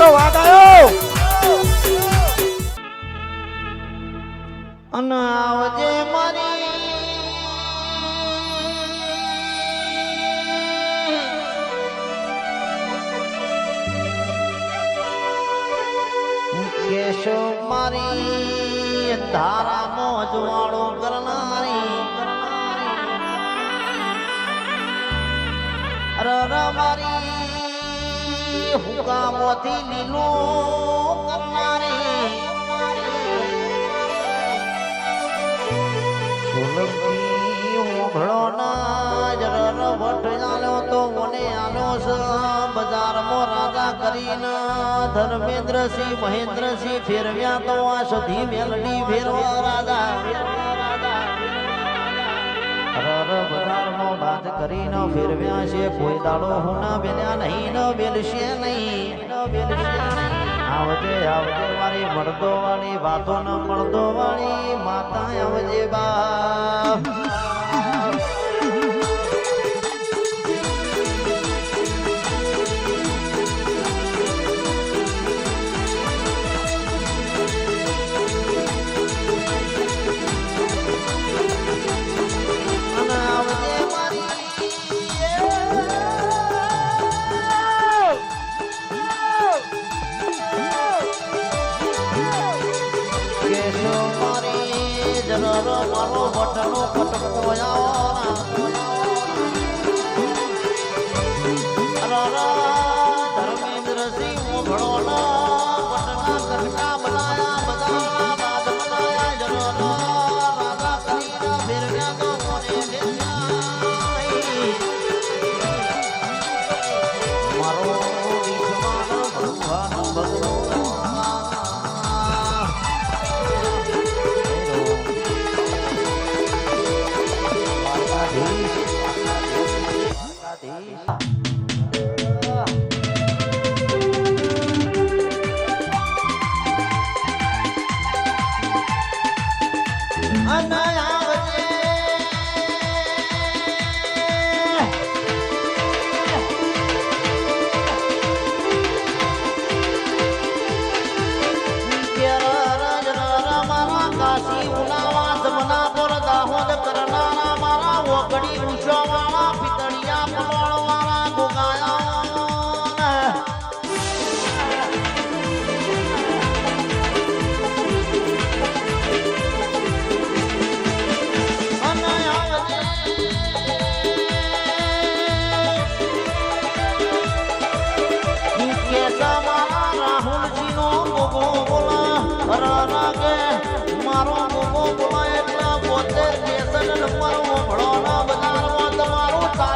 મારો વાઘ આવ્યો અને મારી. કેશો મારી ધારા જવાળો કરનારી. રર મારી. હુકામોથી લીલો કરનારે સોલંકી ઓઘળો ના જરર વટ આલ્યો તો મને આલો છે બજારમાં રાજા કરીને ધર્મેન્દ્રસિંહ, મહેન્દ્રસિંહ ફેરવ્યા તો આ સધી મેલડી ફેરવા રાજા. બાદ કરીને ફેરવ્યા છે, કોઈ દાડો હું ના બેલ્યા નહીં, ન બેલશે નહીં આવજે આવજે મારી મળદો વાળી વાતો ન મળદો વાળી માતા આવજે બાપ. જનર મારો વટનો કટકો ધર્મેન્દ્રસિંહ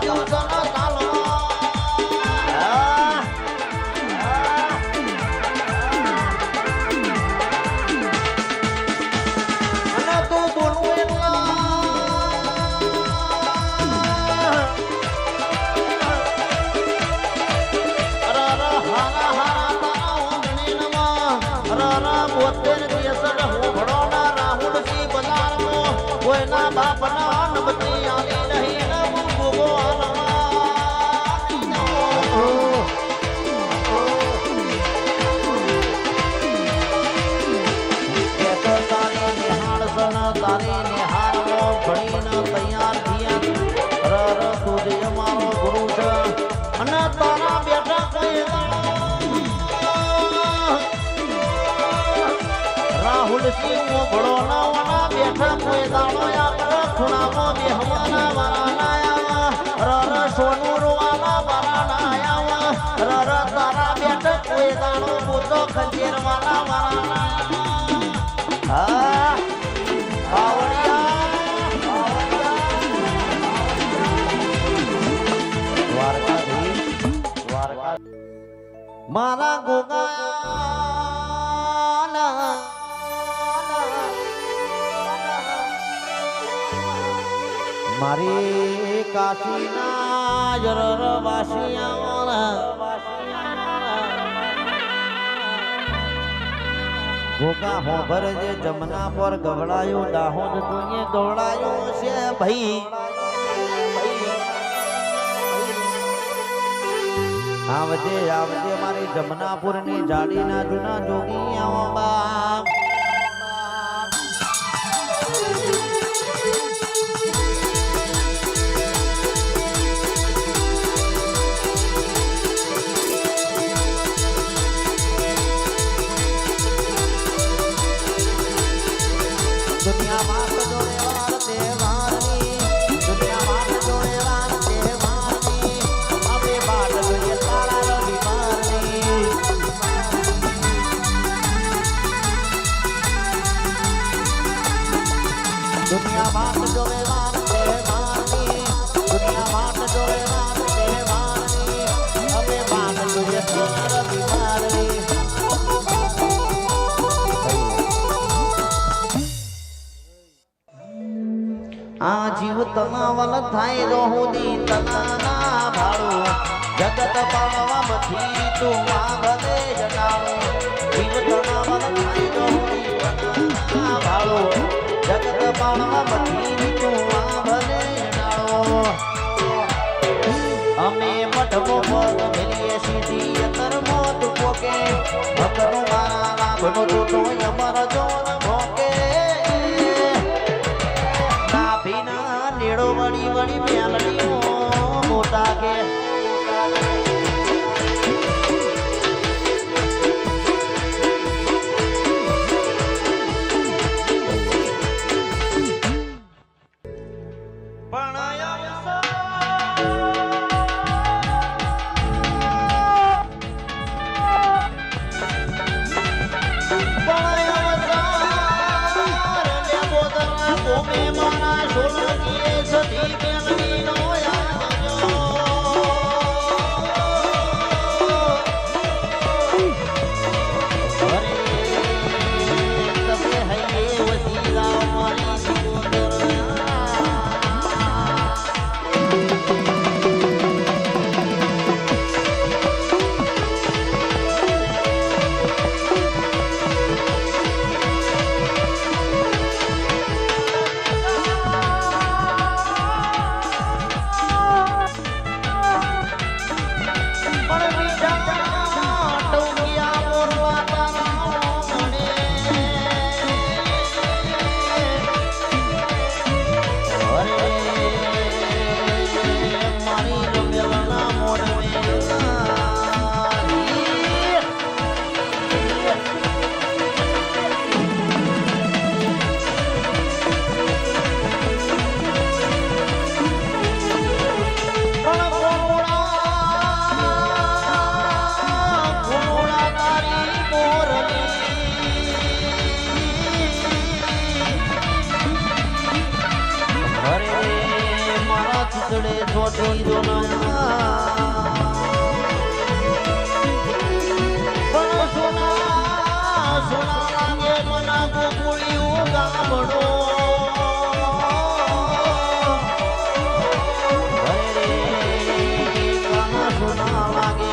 Lord. ઘોડો ના વાના બેઠા કોઈ દાણો યાત્ર ખૂણામાં બેહવાના વાના આયા. ર ર સોનું રોવાના વાના આયા. ર ર તારા બેઠા કોઈ મારા ગોગા મારી કાશીના જરર ગોગા હોભર જે જમના પર ગવડાયો દાહોદ તુએ દોડાયો છે ભાઈ. આવજે આવજે મારી જમનાપુરની જાડીના જૂના જોગી આવો બાપ. દુનિયામાં તો વાર તહેવારની દુનિયામાં તમાવલ થાય રોહુની તનાના ભાડો જગત પાવા તું માગલે જગાડો. જીવ તમાવલ થાય રોહુની તનાના ભાડો જગત પાવા બધી તું માગલે જગાડો. અમે મઠમો પગ મિલીએ સીધી અંતર મોત પોકે. ભક્તનો મારા લાભનો તો તો અમર જોન નેડો વળી વળી મેલડીઓ મોટા કે ચૂંટડે છોટી રોના સોના સોના લાગે મના ગોકુળિયું ગામડો. સોના લાગે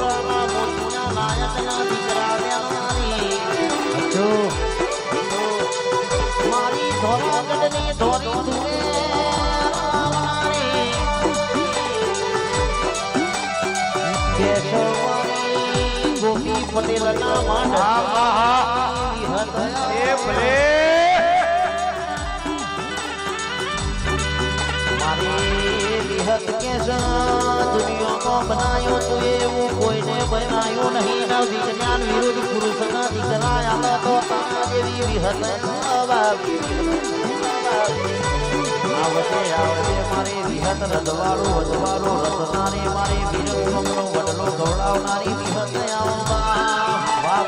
બનાયો તો એવું કોઈને બનાયો નહીં ન વિજ્ઞાન વિરુદ્ધ પુરુષના દીકરા આલો તો તારા જેવી વિહત આવતી આવતે આવતે મારી વિહત રજવાડું વજવાડું રચનારી મારી વીર વડલો દોડાવનારી વિહત